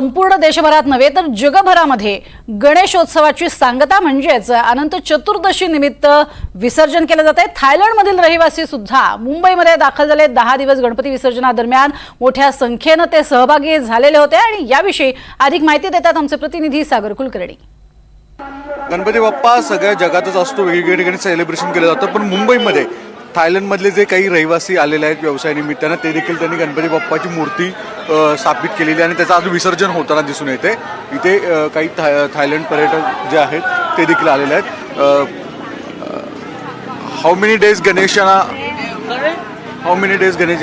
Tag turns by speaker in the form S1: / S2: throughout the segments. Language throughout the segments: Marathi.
S1: संपूर्ण देशभरात नव्हे तर जगभरामध्ये गणेशोत्सवाची सांगता म्हणजेच अनंत चतुर्दशी निमित्त विसर्जन केलं जात आहे थायलंडमधील रहिवासी सुद्धा मुंबईमध्ये दाखल झाले. दहा दिवस गणपती विसर्जनादरम्यान मोठ्या संख्येनं ते सहभागी झालेले होते आणि याविषयी अधिक माहिती देतात आमचे प्रतिनिधी सागर कुलकर्णी.
S2: गणपती बाप्पा सगळ्या जगातच असतो. वेगवेगळ्या ठिकाणी सेलिब्रेशन केलं जातं. पण मुंबईमध्ये थायलंडमधले जे काही रहिवासी आलेले आहेत व्यवसायानिमित्तानं ते देखील त्यांनी गणपती बाप्पाची मूर्ती स्थापित केलेली आहे आणि त्याचं आज विसर्जन होताना दिसून येते इथे काही थाय थायलंड पर्यटक जे आहेत ते देखील आलेले आहेत how many days गणेशाना how many days Ganesh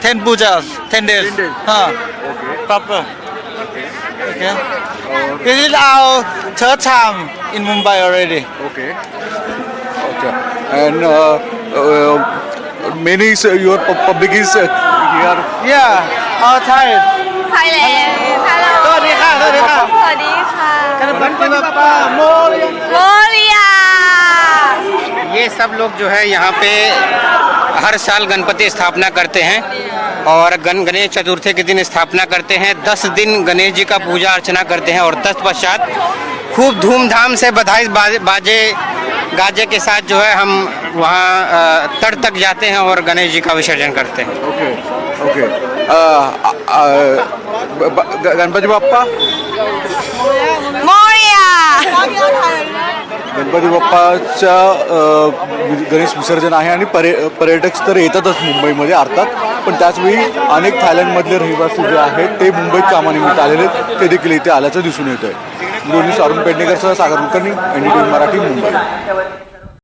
S3: 10 pujas, 10 days.
S2: 10 days.
S3: Huh. Proper. Okay. This is our third time in Mumbai already.
S2: Okay. Okay. And uh, uh, many your public is here.
S3: Yeah, all
S4: tired. Thailand. Hello.
S3: สวัสดีค่ะ สวัสดีค่ะ
S4: สวัสดีค่ะ Can I
S5: ये सब लोग जो है यहाँ पे हर साल गणपति स्थापना करते हैं और गण गणेश चतुर्थी के दिन स्थापना करते हैं दस दिन गणेश जी का पूजा अर्चना करते हैं और तत्पश्चात खूब धूमधाम से बधाई बाजे गाजे के साथ जो है हम वहाँ तट तक जाते हैं और गणेश जी का विसर्जन करते हैं।
S2: Okay okay Ganpati Bappa? Ganpati बाप्पाच्या गणेश विसर्जन आहे आणि पर्य पर्यटक तर येतातच मुंबईमध्ये अर्थात. पण त्याचवेळी अनेक थायलंडमधले रहिवासी जे आहेत ते मुंबईत कामानिमित्त आलेले ते देखील इथे आल्याचं दिसून येतं आहे दोन्ही अरुण पेडणेकर सह सागर कुलकर्णी एनडीटीव्ही मराठी मुंबई.